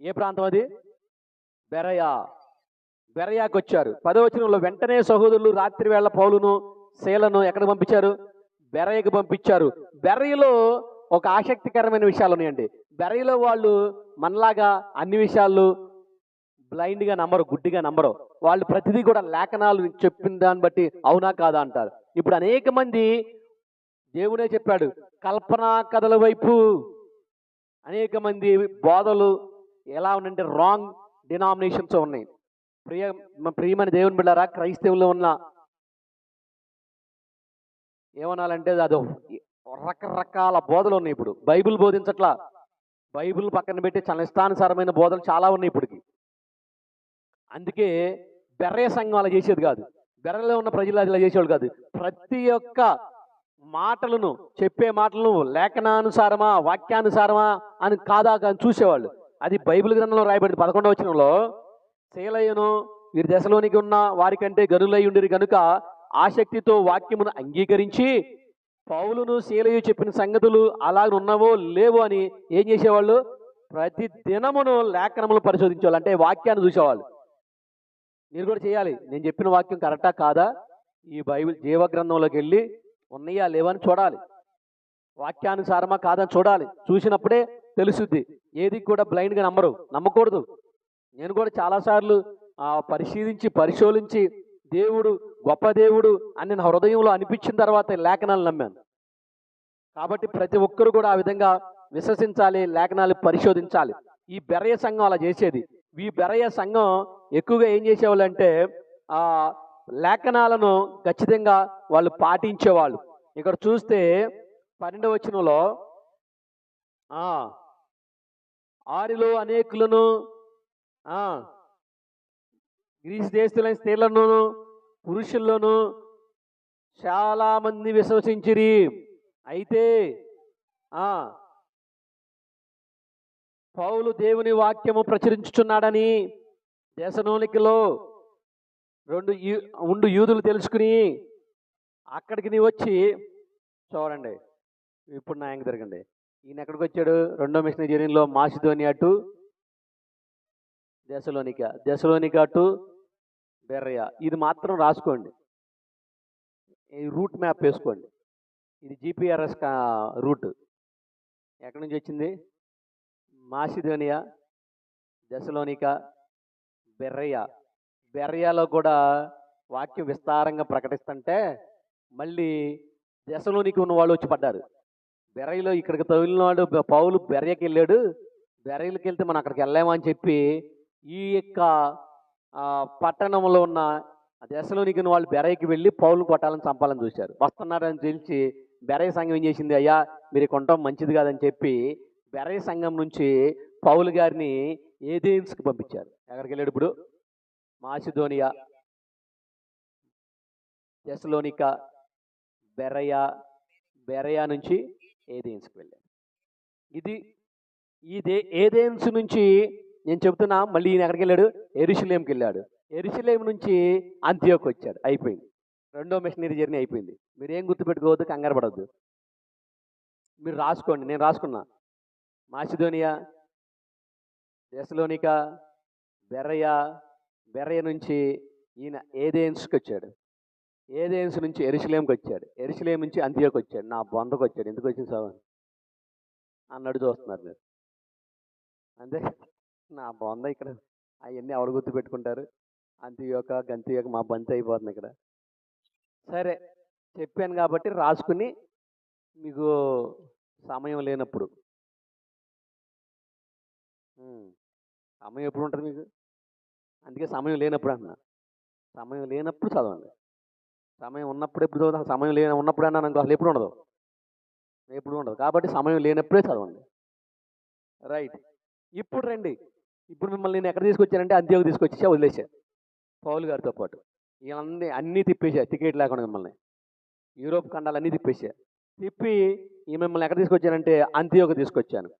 ఏ ప్రాంతం అది? బెరయా. బెరయాకి వచ్చారు పదవచనంలో వెంటనే సహోదరులు రాత్రి వేళ పౌలును శీలను ఎక్కడ పంపించారు? బెరయకు పంపించారు. బెరయలో ఒక ఆసక్తికరమైన విషయాలు ఉన్నాయండి. బెరయలో వాళ్ళు మనలాగా అన్ని విషయాలు బ్లైండ్గా నమ్మరు గుడ్డిగా నమ్మరు. వాళ్ళు ప్రతిదీ కూడా లేఖనాలు చెప్పిన దాన్ని బట్టి అవునా కాదా అంటారు. ఇప్పుడు అనేక మంది దేవుడే చెప్పాడు కల్పనా కథల వైపు. అనేక మంది బోధలు ఎలా ఉందంటే రాంగ్ డినామినేషన్స్ ఉన్నాయి. ప్రియ ప్రియమైన దేవుని బిడ్డారా క్రైస్తవుల్లో ఉన్న ఏమనాలంటే అది రకరకాల బోధలు ఉన్నాయి ఇప్పుడు. బైబిల్ బోధించట్లా. బైబిల్ పక్కన పెట్టి చాలా ఇష్టానుసారమైన బోధలు చాలా ఉన్నాయి ఇప్పటికి. అందుకే బెర్రే సంఘం అలా చేసేది కాదు. బెర్రలో ఉన్న ప్రజలు అలా చేసేవాడు కాదు. ప్రతి ఒక్క మాటలను చెప్పే మాటలను లేఖనానుసారమా వాక్యానుసారమా అని కాదా కానీ చూసేవాళ్ళు. అది బైబిల్ గ్రంథంలో రాయబడింది. పదకొండవ వచనంలో శైలయ్యను వీరి దశలోనికి ఉన్న వారికంటే గనులై ఉండిరి కనుక ఆసక్తితో వాక్యమును అంగీకరించి పౌలును శీలయు చెప్పిన సంగతులు అలా ఉన్నవో లేవో అని ఏం చేసేవాళ్ళు? ప్రతి దినమును లేఖనములు పరిశోధించేవాళ్ళు. అంటే వాక్యాన్ని చూసేవాళ్ళు. మీరు కూడా చేయాలి. నేను చెప్పిన వాక్యం కరెక్టా? కాదా? ఈ బైబిల్ జీవగ్రంథంలోకి వెళ్ళి ఉన్నాయా లేవని చూడాలి. వాక్యానుసారమా కాదని చూడాలి. చూసినప్పుడే తెలుసుద్ది. ఏది కూడా బ్లైండ్గా నమ్మరు. నమ్మకూడదు. నేను కూడా చాలాసార్లు పరిశీలించి పరిశోధించి దేవుడు గొప్ప దేవుడు అని నా హృదయంలో అనిపించిన తర్వాత లేఖనాలు నమ్మాను. కాబట్టి ప్రతి ఒక్కరు కూడా ఆ విధంగా విశ్వసించాలి లేఖనాలు పరిశోధించాలి. ఈ బెరయ సంఘం అలా చేసేది. ఈ బెరయ సంఘం ఎక్కువగా ఏం చేసేవాళ్ళు అంటే ఆ లేఖనాలను ఖచ్చితంగా వాళ్ళు పాటించేవాళ్ళు. ఇక్కడ చూస్తే పన్నెండవ వచనంలో ఆరిలో అనేకులను గ్రీస్ దేశస్తులైన స్త్రీలను పురుషుల్లోను చాలామంది విశ్వసించిరి. అయితే పౌలు దేవుని వాక్యము ప్రచురించుచున్నాడని దేశనోనికిలో రెండు యూ- ఉండు యూదులు తెలుసుకుని అక్కడికి నీ వచ్చి చూడండి. ఇప్పుడు నా యాంగ్ తిరగండి ఈయన ఎక్కడికి వచ్చాడు? రెండో మిషన్ జర్నీలో మాసిధోని అటు దశలోనిక దశలోనిక అటు బెర్రయ. ఇది మాత్రం రాసుకోండి. ఈ రూట్ మ్యాప్ వేసుకోండి. ఇది జిపిఆర్ఎస్ రూట్. ఎక్కడి నుంచి వచ్చింది? మాసిధోనియా దశలోనిక బెర్రయ. బెర్రయాలో కూడా వాక్యం విస్తారంగా ప్రకటిస్తుంటే మళ్ళీ దశలోనికి ఉన్న వాళ్ళు వచ్చి పడ్డారు. బెరయిలో ఇక్కడికి తగిలినవాడు పౌలు బెర్రయ్యకి వెళ్ళాడు బెర్రయ్యకి వెళ్తే మనం అక్కడికి వెళ్ళామని చెప్పి ఈ యొక్క పట్టణంలో ఉన్న దశలోనికి వాళ్ళు బెరయ్యకి వెళ్ళి పౌలు కొట్టాలని చంపాలని చూశారు. వస్తున్నారని తెలిసి బెరయ్య సంఘం ఏం చేసింది? అయ్యా మీరు కొనటం మంచిది కాదని చెప్పి బెరయ్య సంఘం నుంచి పౌలు గారిని ఏథెన్స్కి పంపించారు. ఎక్కడికి వెళ్ళాడు ఇప్పుడు? మాసిధోనియా దశలోనిక బెరయ బెరయా నుంచి ఏదేన్స్కి వెళ్ళాను. ఇది ఇది ఏదేన్స్ నుంచి నేను చెబుతున్నా మళ్ళీ ఈయన ఎక్కడికి వెళ్ళాడు? ఎరుషులేంకి వెళ్ళాడు. ఎరుషులేం నుంచి అంత్యోకి వచ్చాడు. అయిపోయింది. రెండో మిషనరీ జర్నీ అయిపోయింది. మీరు ఏం గుర్తుపెట్టుకోవద్దు కంగారు పడవద్దు మీరు రాసుకోండి నేను రాసుకున్నా. మాసిధోనియా దశలోనిక బెర్రయ బెర్రయ నుంచి ఈయన ఏదేన్స్కి వచ్చాడు. ఏదేన్స్ నుంచి ఎరుశలేంకి వచ్చాడు. ఎరుసలేం నుంచి అంత్యోకి వచ్చాడు నా బొందకు వచ్చాడు ఎందుకు వచ్చింది సార్ అన్నట్టు చూస్తున్నారు మీరు. అంతే. నా బొంద ఇక్కడ అవన్నీ ఎవరు గుర్తు పెట్టుకుంటారు? అంత్యోక గంతియోక మా బంతి అయిపోతుంది ఇక్కడ. సరే. చెప్పాను కాబట్టి రాసుకుని మీకు సమయం లేనప్పుడు. సమయం ఎప్పుడు ఉంటుంది మీకు? అందుకే సమయం లేనప్పుడు అంటున్నా. సమయం లేనప్పుడు చదవండి. సమయం ఉన్నప్పుడు ఎప్పుడు చదువుతాం సమయం లేని ఉన్నప్పుడు అన్నా నాకు అసలు ఎప్పుడు ఉండదు? ఎప్పుడు ఉండదు. కాబట్టి సమయం లేనప్పుడే చదవండి. రైట్. ఇప్పుడు రండి. ఇప్పుడు మిమ్మల్ని నేను ఎక్కడ తీసుకొచ్చానంటే అంత్యోకి తీసుకొచ్చేసా వదిలేసా పౌలు గారితో పాటు. ఇవన్నీ అన్నీ తిప్పేసా టికెట్ లేకుండా మిమ్మల్ని. యూరోప్ ఖండాలు అన్నీ తిప్పేసా తిప్పి ఈ మిమ్మల్ని ఎక్కడ తీసుకొచ్చానంటే అంత్యోకి తీసుకొచ్చాను.